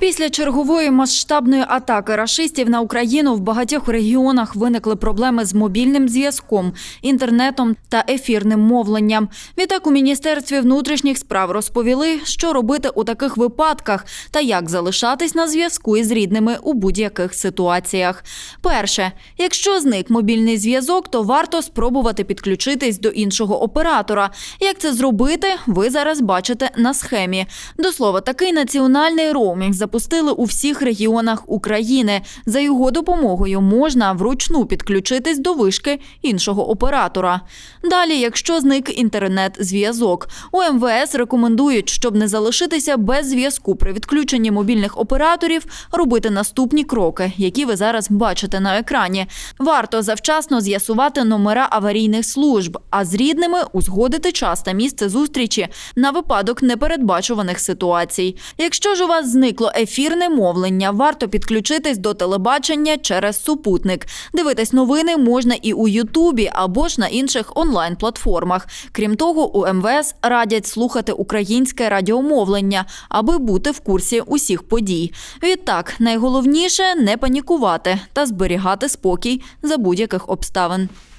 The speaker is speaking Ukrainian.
Після чергової масштабної атаки рашистів на Україну в багатьох регіонах виникли проблеми з мобільним зв'язком, інтернетом та ефірним мовленням. Відтак у міністерстві внутрішніх справ розповіли, що робити у таких випадках та як залишатись на зв'язку із рідними у будь-яких ситуаціях. Перше, якщо зник мобільний зв'язок, то варто спробувати підключитись до іншого оператора. Як це зробити, ви зараз бачите на схемі. До слова, такий національний роумінг запустили у всіх регіонах України. За його допомогою можна вручну підключитись до вишки іншого оператора. Далі, якщо зник інтернет-зв'язок, у МВС рекомендують, щоб не залишитися без зв'язку при відключенні мобільних операторів, робити наступні кроки, які ви зараз бачите на екрані. Варто завчасно з'ясувати номера аварійних служб, а з рідними узгодити час та місце зустрічі на випадок непередбачуваних ситуацій. Якщо ж у вас зникло ефірне мовлення, варто підключитись до телебачення через супутник. Дивитись новини можна і у Ютубі або ж на інших онлайн-платформах. Крім того, у МВС радять слухати українське радіомовлення, аби бути в курсі усіх подій. Відтак, найголовніше не панікувати та зберігати спокій за будь-яких обставин.